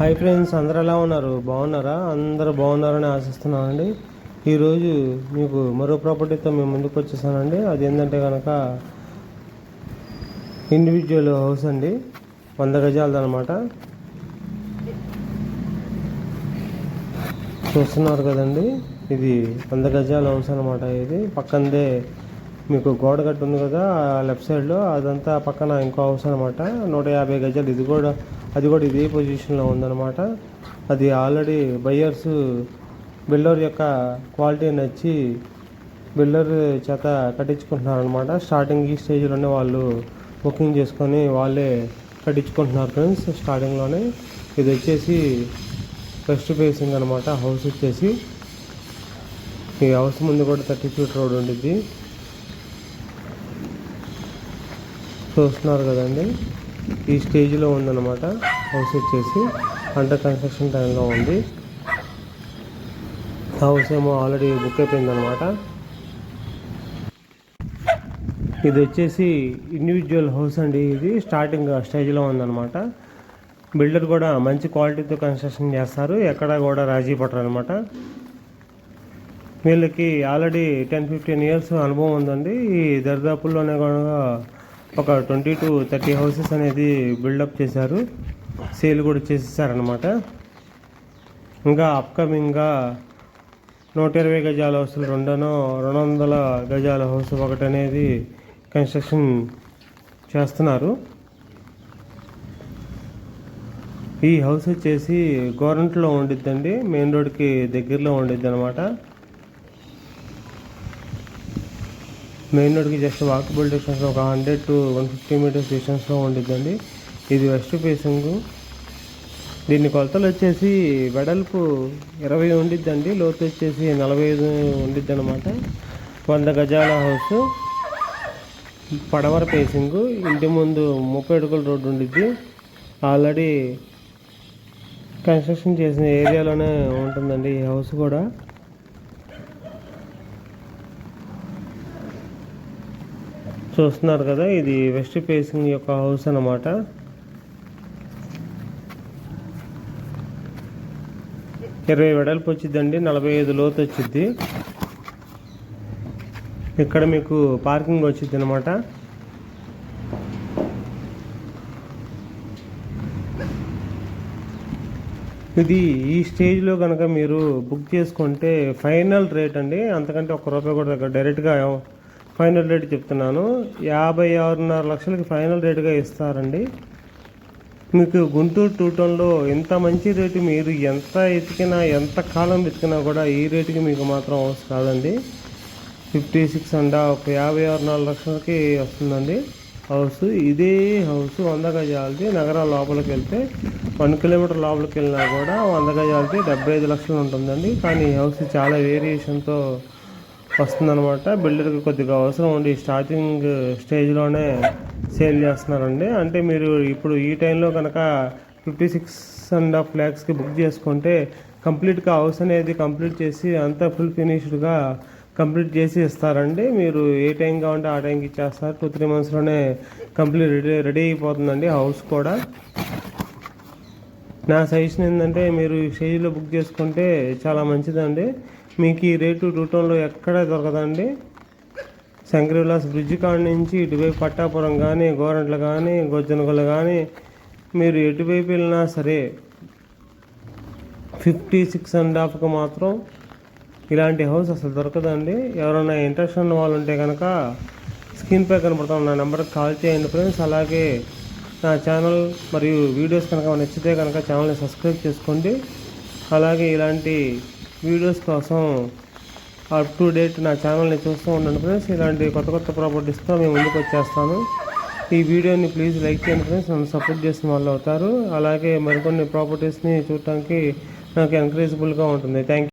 Hi friends అందరు ఎలా ఉన్నారు? బాగున్నారా? అందరూ బాగున్నారని ఆశిస్తున్నానండి. ఈరోజు మీకు మరో ప్రాపర్టీతో మేము ముందుకు వచ్చేసానండి. అది ఏంటంటే కనుక ఇండివిజువల్ హౌస్ అండి. వంద గజాలది అనమాట చూస్తున్నారు కదండి. ఇది వంద గజాల హౌస్ అనమాట ఇది. పక్కనదే మీకు గోడ కట్టు ఉంది కదా లెఫ్ట్ సైడ్లో అదంతా పక్కన ఇంకో హౌస్ అనమాట నూట యాభై గజాలు. ఇది కూడా అది కూడా ఇదే పొజిషన్లో ఉందన్నమాట. అది ఆల్రెడీ బయ్యర్స్ బిల్డర్ యొక్క క్వాలిటీ నచ్చి బిల్డర్ చేత కట్టించుకుంటున్నారు అనమాట స్టార్టింగ్ ఈ స్టేజ్లోనే వాళ్ళు బుకింగ్ చేసుకొని వాళ్ళే కట్టించుకుంటున్నారు ఫ్రెండ్స్ స్టార్టింగ్లోనే ఇది వచ్చేసి వెస్ట్ ఫేసింగ్ అనమాట హౌస్ వచ్చేసి ఈ హౌస్ ముందు కూడా థర్టీ ఫీట్ రోడ్ ఉండిద్ది. చూస్తున్నారు కదండి. ఈ స్టేజ్లో ఉందన్నమాట. హౌస్ వచ్చేసి అండర్ కన్స్ట్రక్షన్ టైంలో ఉంది. హౌస్ ఏమో ఆల్రెడీ బుక్ అయిపోయింది అనమాట ఇది వచ్చేసి ఇండివిజువల్ హౌస్ అండి. ఇది స్టార్టింగ్ స్టేజ్లో ఉందన్నమాట. బిల్డర్ కూడా మంచి క్వాలిటీతో కన్స్ట్రక్షన్ చేస్తారు. ఎక్కడ కూడా రాజీ పడరు అనమాట వీళ్ళకి ఆల్రెడీ టెన్ ఫిఫ్టీన్ ఇయర్స్ అనుభవం ఉందండి. ఈ దరిదాపుల్లోనే కూడా ఒక ట్వంటీ టు థర్టీ హౌసెస్ అనేది బిల్డప్ చేశారు. సేల్ కూడా చేసేసారనమాట ఇంకా అప్కమింగ్గా నూట ఇరవై గజాల హౌసులు రెండనో రెండు వందల గజాల హౌస్ ఒకటి అనేది కన్స్ట్రక్షన్ చేస్తున్నారు. ఈ హౌస్ వచ్చేసి గవర్నమెంట్లో ఉండిద్దండి మెయిన్ రోడ్కి దగ్గరలో ఉండిద్ది అనమాట మెయిన్ రోడ్కి జస్ట్ వాకబుల్ డిస్టెన్స్ ఒక hundred to one fifty metres డిస్టెన్స్లో ఉండిద్దండి. ఇది వెస్ట్ ఫేసింగ్. దీన్ని కొలతలు వచ్చేసి వెడల్పు ఇరవై ఉండిద్దండి. లోతు వచ్చేసి నలభై ఐదు ఉండిద్ది అనమాట వంద గజాల హౌస్. పడవర ఫేసింగ్. ఇంటి ముందు ముప్పై అడుగుల రోడ్డు ఉండిద్ది. ఆల్రెడీ కన్స్ట్రక్షన్ చేసిన ఏరియాలోనే ఉంటుందండి ఈ హౌస్ కూడా. చూస్తున్నారు కదా ఇది వెస్ట్ ఫేసింగ్ యొక్క హౌస్ అన్నమాట. ఇరవై వెడల్పు వచ్చిందండి నలభై ఐదు లోతు వచ్చింది ఇక్కడ మీకు పార్కింగ్ వచ్చింది అనమాట ఇది ఈ స్టేజ్లో కనుక మీరు బుక్ చేసుకుంటే ఫైనల్ రేట్ అండి. అంతకంటే ఒక్క రూపాయి కూడా డైరెక్ట్గా ఫైనల్ రేట్ చెప్తున్నాను. యాభై ఆరున్నర లక్షలకి ఫైనల్ రేటుగా ఇస్తారండి. మీకు గుంటూరు టూ టౌన్లో ఎంత మంచి రేటు మీరు ఎంత ఎతికినా ఎంత కాలం వెతికినా కూడా ఈ రేటుకి మీకు మాత్రం అవసరం కాదండి. ఫిఫ్టీ సిక్స్ అండ్ ఒక యాభై ఆరు నాలుగు లక్షలకి వస్తుందండి హౌస్. ఇదే హౌస్ వంద గజాలది నగరాల లోపలికి వెళ్తే వన్ కిలోమీటర్ లోపలికి వెళ్ళినా కూడా వంద గజాలది డెబ్బై ఐదు లక్షలు ఉంటుందండి. కానీ ఈ హౌస్ చాలా వేరియేషన్తో వస్తుందన్నమాట. బిల్డర్కి కొద్దిగా అవసరం ఉండి స్టార్టింగ్ స్టేజ్లోనే సేల్ చేస్తున్నారండి. అంటే మీరు ఇప్పుడు ఈ టైంలో కనుక ఫిఫ్టీ సిక్స్ అండ్ హాఫ్ ల్యాక్స్కి బుక్ చేసుకుంటే కంప్లీట్గా హౌస్ అనేది కంప్లీట్ చేసి అంతా ఫుల్ ఫినిష్డ్గా కంప్లీట్ చేసి ఇస్తారండి. మీరు ఏ టైం కావాలంటే ఆ టైంకి ఇచ్చేస్తారు. టూ త్రీ మంత్స్లోనే కంప్లీట్ రెడీ రెడీ అయిపోతుందండి హౌస్ కూడా. నా సజెషన్ ఏంటంటే మీరు ఈ స్టేజ్లో బుక్ చేసుకుంటే చాలా మంచిదండి. మీకు ఈ రేటు రూటంలో ఎక్కడ దొరకదండి. శంకర్ విలాస్ బ్రిడ్జ్ కాడ నుంచి ఇటువైపు పట్టాపురం కానీ గోరంట్ల కానీ గొజ్జనగొల్ల కానీ మీరు ఎటువైపు వెళ్ళినా సరే ఫిఫ్టీ సిక్స్ అండ్ హాఫ్కి మాత్రం ఇలాంటి హౌస్ అసలు దొరకదండి. ఎవరైనా ఇంట్రెస్ట్ ఉన్న వాళ్ళు ఉంటే కనుక స్క్రీన్ పై కనపడుతున్న నా నెంబర్కి కాల్ చేయండి ఫ్రెండ్స్. అలాగే నా ఛానల్ మరియు వీడియోస్ కనుక నచ్చితే కనుక ఛానల్ని సబ్స్క్రైబ్ చేసుకోండి. అలాగే ఇలాంటి వీడియోస్ కోసం అప్ టు డేట్ నా ఛానల్ని చూస్తూ ఉండండి ఫ్రెండ్స్ ఇలాంటి కొత్త కొత్త ప్రాపర్టీస్తో మేము ముందుకు వచ్చేస్తాను. ఈ వీడియోని ప్లీజ్ లైక్ చేయండి ఫ్రెండ్స్ నన్ను సపోర్ట్ చేసిన వాళ్ళు అవుతారు. అలాగే మరికొన్ని ప్రాపర్టీస్ని చూడటానికి నాకు ఎంకరేజబుల్గా ఉంటుంది. థ్యాంక్